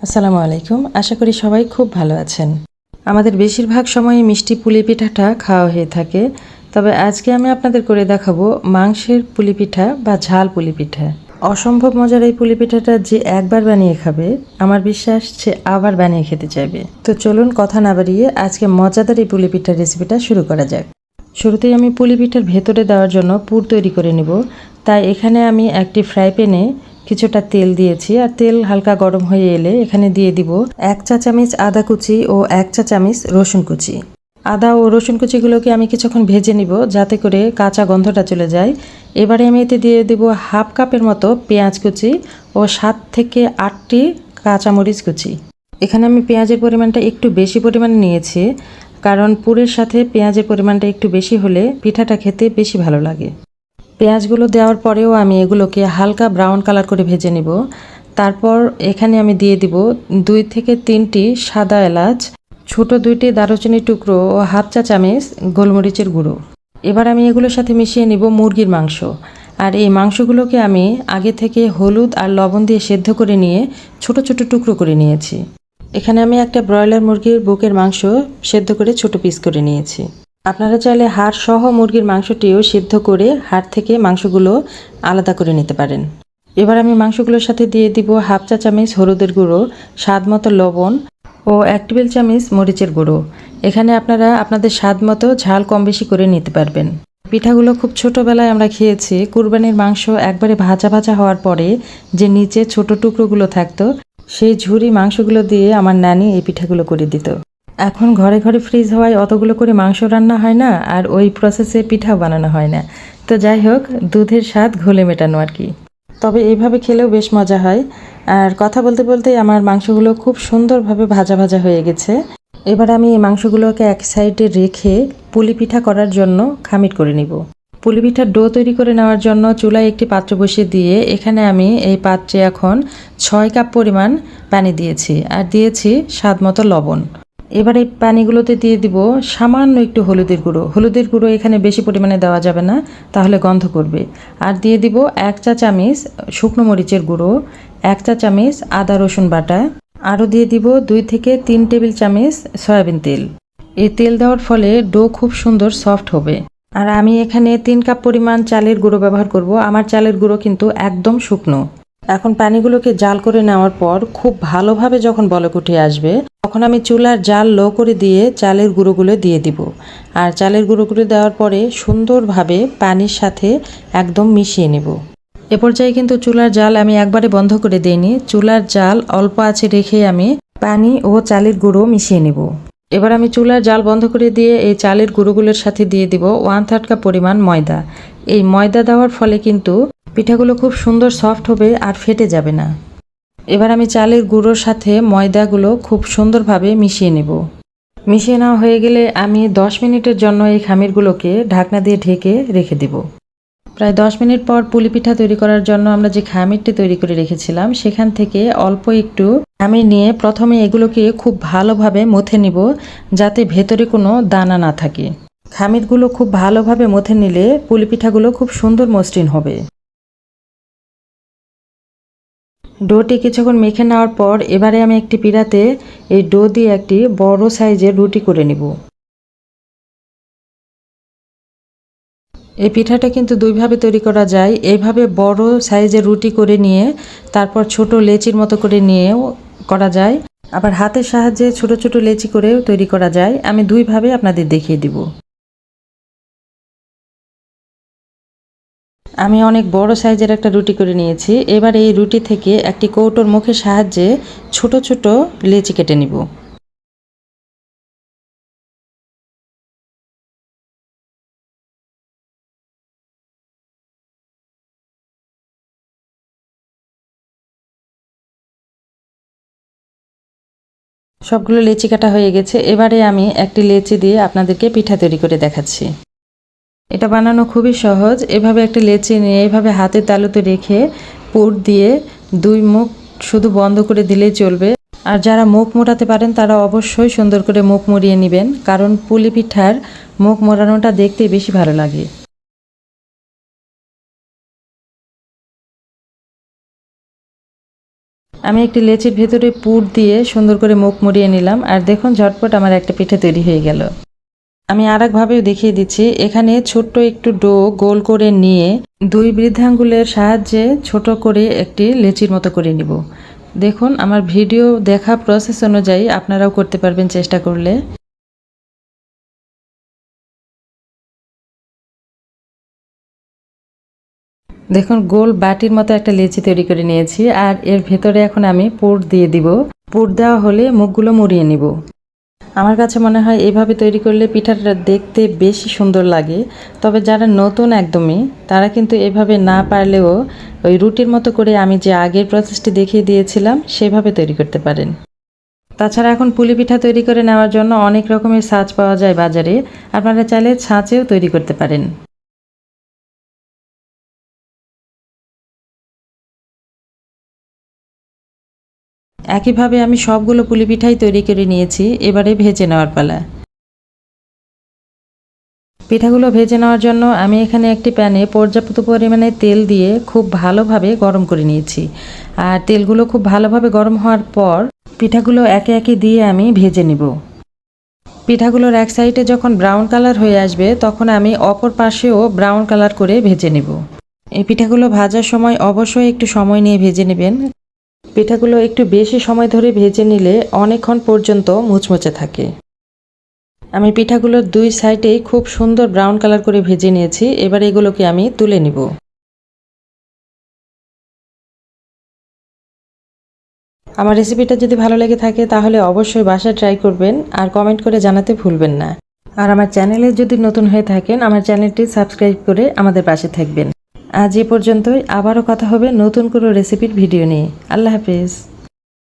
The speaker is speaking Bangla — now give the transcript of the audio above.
আসসালামু আলাইকুম। আশা করি সবাই খুব ভালো আছেন। আমাদের বেশিরভাগ সময় মিষ্টি পুলি পিঠাটা খাওয়া হয়ে থাকে। তবে আজকে আমি আপনাদের করে দেখাবো মাংসের পুলি পিঠা বা ঝাল পুলি পিঠা। অসম্ভব মজার এই পুলি পিঠাটা যে একবার বানিয়ে খাবে, আমার বিশ্বাস সে আবার বানিয়ে খেতে চাইবে। তো চলুন কথা না বাড়িয়ে আজকে মজাদার এই পুলি পিঠার রেসিপিটা শুরু করা যাক। শুরুতেই আমি পুলি পিঠার ভেতরে দেওয়ার জন্য পুর তৈরি করে নেব। তাই এখানে আমি একটি ফ্রাই প্যানে কিছুটা তেল দিয়েছি আর তেল হালকা গরম হয়ে এলে এখানে দিয়ে দিব এক চা চামচ আদা কুচি ও এক চা চামচ রসুন কুচি। আদা ও রসুন কুচিগুলোকে আমি কিছুক্ষণ ভেজে নিব যাতে করে কাঁচা গন্ধটা চলে যায়। এবারে আমি এতে দিয়ে দিব হাফ কাপের মতো পেঁয়াজ কুচি ও সাত থেকে আটটি কাঁচামরিচ কুচি। এখানে আমি পেঁয়াজের পরিমাণটা একটু বেশি পরিমাণে নিয়েছি, কারণ পুরের সাথে পেঁয়াজের পরিমাণটা একটু বেশি হলে পিঠাটা খেতে বেশি ভালো লাগে। পেঁয়াজগুলো দেওয়ার পরেও আমি এগুলোকে হালকা ব্রাউন কালার করে ভেজে নিব। তারপর এখানে আমি দিয়ে দিব দুই থেকে তিনটি সাদা এলাচ, ছোট দুইটি দারুচিনির টুকরো ও হাফ চা চামচ গোলমরিচের গুঁড়ো। এবার আমি এগুলোর সাথে মিশিয়ে নিব মুরগির মাংস। আর এই মাংসগুলোকে আমি আগে থেকে হলুদ আর লবণ দিয়ে সেদ্ধ করে নিয়ে ছোট ছোট টুকরো করে নিয়েছি। এখানে আমি একটা ব্রয়লার মুরগির বুকের মাংস সেদ্ধ করে ছোট পিস করে নিয়েছি। আপনারা চাইলে হাড় সহ মুরগির মাংসটিও সিদ্ধ করে হাড় থেকে মাংসগুলো আলাদা করে নিতে পারেন। এবার আমি মাংসগুলোর সাথে দিয়ে দিব হাফ চা চামচ হলুদের গুঁড়ো, স্বাদ মতো লবণ ও এক টেবিল চামচ মরিচের গুঁড়ো। এখানে আপনারা আপনাদের স্বাদ মতো ঝাল কম বেশি করে নিতে পারবেন। পিঠাগুলো খুব ছোটোবেলায় আমরা খেয়েছি। কুরবানির মাংস একবারে ভাজা ভাজা হওয়ার পরে যে নিচে ছোট টুকরোগুলো থাকতো, সেই ঝুরি মাংসগুলো দিয়ে আমার নানি এই পিঠাগুলো করে দিত। এখন ঘরে ঘরে ফ্রিজ হওয়ায় অতগুলো করে মাংস রান্না হয় না, আর ওই প্রসেসে পিঠাও বানানো হয় না। তো যাই হোক, দুধের স্বাদ ঘোলে মেটানো আর কি। তবে এইভাবে খেলেও বেশ মজা হয়। আর কথা বলতে বলতেই আমার মাংসগুলো খুব সুন্দরভাবে ভাজা ভাজা হয়ে গেছে। এবার আমি এই মাংসগুলোকে এক সাইডে রেখে পুলি পিঠা করার জন্য খামির করে নিব। পুলি পিঠার ডো তৈরি করে নেওয়ার জন্য চুলায় একটি পাত্র বসিয়ে দিয়ে এখানে আমি এই পাত্রে এখন ছয় কাপ পরিমাণ পানি দিয়েছি, আর দিয়েছি স্বাদ মতো লবণ। এবার এই পানিগুলোতে দিয়ে দিব সামান্য একটু হলুদের গুঁড়ো। হলুদের গুঁড়ো এখানে বেশি পরিমাণে দেওয়া যাবে না, তাহলে গন্ধ করবে। আর দিয়ে দিব এক চা চামিচ শুকনো মরিচের গুঁড়ো, এক চা চামিচ আদা রসুন বাটা, আরও দিয়ে দিব দুই থেকে তিন টেবিল চামচ সয়াবিন তেল। এই তেল দেওয়ার ফলে ডো খুব সুন্দর সফট হবে। আর আমি এখানে তিন কাপ পরিমাণ চালের গুঁড়ো ব্যবহার করব। আমার চালের গুঁড়ো কিন্তু একদম শুকনো। এখন পানিগুলোকে জাল করে নেওয়ার পর খুব ভালোভাবে যখন বলক উঠে আসবে, তখন আমি চুলার জাল লো করে দিয়ে চালের গুঁড়োগুলো দিয়ে দিব। আর চালের গুঁড়োগুলো দেওয়ার পরে সুন্দরভাবে পানির সাথে একদম মিশিয়ে নেব। এ পর্যায়ে কিন্তু চুলার জাল আমি একবারে বন্ধ করে দিইনি। চুলার জাল অল্প আছে রেখে আমি পানি ও চালের গুঁড়ো মিশিয়ে নেব। এবার আমি চুলার জাল বন্ধ করে দিয়ে এই চালের গুঁড়োগুলোর সাথে দিয়ে দিব ওয়ান থার্ড কাপ পরিমাণ ময়দা। এই ময়দা দেওয়ার ফলে কিন্তু পিঠাগুলো খুব সুন্দর সফট হবে আর ফেটে যাবে না। এবার আমি চালের গুঁড়োর সাথে ময়দাগুলো খুব সুন্দরভাবে মিশিয়ে নেব। মিশিয়ে নেওয়া হয়ে গেলে আমি দশ মিনিটের জন্য এই খামিরগুলোকে ঢাকনা দিয়ে ঢেকে রেখে দেব। প্রায় দশ মিনিট পর পুলি পিঠা তৈরি করার জন্য আমরা যে খামিরটি তৈরি করে রেখেছিলাম, সেখান থেকে অল্প একটু খামির নিয়ে প্রথমে এগুলোকে খুব ভালোভাবে মথে নিব, যাতে ভেতরে কোনো দানা না থাকে। খামিরগুলো খুব ভালোভাবে মথে নিলে পুলি পিঠাগুলো খুব সুন্দর মসৃণ হবে। ডোটি কিছুক্ষণ মেখে নেওয়ার পর এবারে আমি একটি পিড়াতে এই ডো দিয়ে একটি বড় সাইজের রুটি করে নিব। এই পিঠাটা কিন্তু দুইভাবে তৈরি করা যায়। এইভাবে বড় সাইজের রুটি করে নিয়ে, তারপর ছোট লেচির মতো করে নিয়েও করা যায়। আবার হাতের সাহায্যে ছোট ছোট লেচি করেও তৈরি করা যায়। আমি দুইভাবে আপনাদের দেখিয়ে দিব। আমি অনেক বড় সাইজের একটা রুটি করে নিয়েছি। এবার এই রুটি থেকে একটি কৌটোর মুখের সাহায্যে ছোট ছোট লেচি কেটে নিব। সবগুলো লেচি কাটা হয়ে গেছে। এবারে আমি একটি লেচি দিয়ে আপনাদেরকে পিঠা তৈরি করে দেখাচ্ছি। এটা বানানো খুবই সহজ। এভাবে একটা লেচি নিয়ে এভাবে হাতের তালুতে রেখে পুর দিয়ে দুই মুখ শুধু বন্ধ করে দিলেই চলবে। আর যারা মুখ মোড়াতে পারেন, তারা অবশ্যই সুন্দর করে মুখ মুড়িয়ে নেবেন, কারণ পুলি পিঠার মুখ মোড়ানোটা দেখতে বেশি ভালো লাগে। আমি একটি লেচির ভেতরে পুর দিয়ে সুন্দর করে মুখ মুড়িয়ে নিলাম, আর দেখুন ঝটপট আমার একটা পিঠে তৈরি হয়ে গেল। আমি আর একভাবেও দেখিয়ে দিচ্ছি, এখানে ছোট্ট একটু ডো গোল করে নিয়ে দুই বৃদ্ধাঙ্গুলের সাহায্যে ছোট করে একটি লেচির মতো করে নিব। দেখুন, আমার ভিডিও দেখা প্রসেস অনুযায়ী আপনারাও করতে পারবেন চেষ্টা করলে। দেখুন, গোল বাটির মতো একটা লেচি তৈরি করে নিয়েছি, আর এর ভেতরে এখন আমি পুর দিয়ে দিব। পুর দেওয়া হলে মুখগুলো মুড়িয়ে নিব। আমার কাছে মনে হয় এভাবে তৈরি করলে পিঠাটা দেখতে বেশি সুন্দর লাগে। তবে যারা নতুন একদমই, তারা কিন্তু এভাবে না পারলেও ওই রুটির মতো করে আমি যে আগের প্রসেসটি দেখিয়ে দিয়েছিলাম, সেভাবে তৈরি করতে পারেন। তাছাড়া এখন পুলি পিঠা তৈরি করে নেওয়ার জন্য অনেক রকমের ছাঁচ পাওয়া যায় বাজারে। আপনারা চাইলে ছাঁচেও তৈরি করতে পারেন। একইভাবে আমি সবগুলো পুলি পিঠাই তৈরি করে নিয়েছি, এবারে ভেজে নেওয়ার পালা। পিঠাগুলো ভেজে নেওয়ার জন্য আমি এখানে একটি প্যানে পর্যাপ্ত পরিমাণে তেল দিয়ে খুব ভালোভাবে গরম করে নিয়েছি। আর তেলগুলো খুব ভালোভাবে গরম হওয়ার পর পিঠাগুলো একে একে দিয়ে আমি ভেজে নিব। পিঠাগুলোর এক সাইডে যখন ব্রাউন কালার হয়ে আসবে, তখন আমি অপর পাশেও ব্রাউন কালার করে ভেজে নেব। এই পিঠাগুলো ভাজার সময় অবশ্যই একটু সময় নিয়ে ভেজে নেবেন। পিঠাগুলো একটু বেশি সময় ধরে ভেজে নিলে অনেকক্ষণ পর্যন্ত মুচমুচে থাকে। আমি পিঠাগুলোর দুই সাইডেই খুব সুন্দর ব্রাউন কালার করে ভেজে নিয়েছি, এবার এগুলোকে আমি তুলে নিব। আমার রেসিপিটা যদি ভালো লেগে থাকে তাহলে অবশ্যই বাসায় ট্রাই করবেন আর কমেন্ট করে জানাতে ভুলবেন না। আর আমার চ্যানেলে যদি নতুন হয়ে থাকেন, আমার চ্যানেলটি সাবস্ক্রাইব করে আমাদের পাশে থাকবেন। আজ এ পর্যন্তই। আবারও কথা হবে নতুন কোনো রেসিপির ভিডিও নিয়ে। আল্লাহ হাফিজ।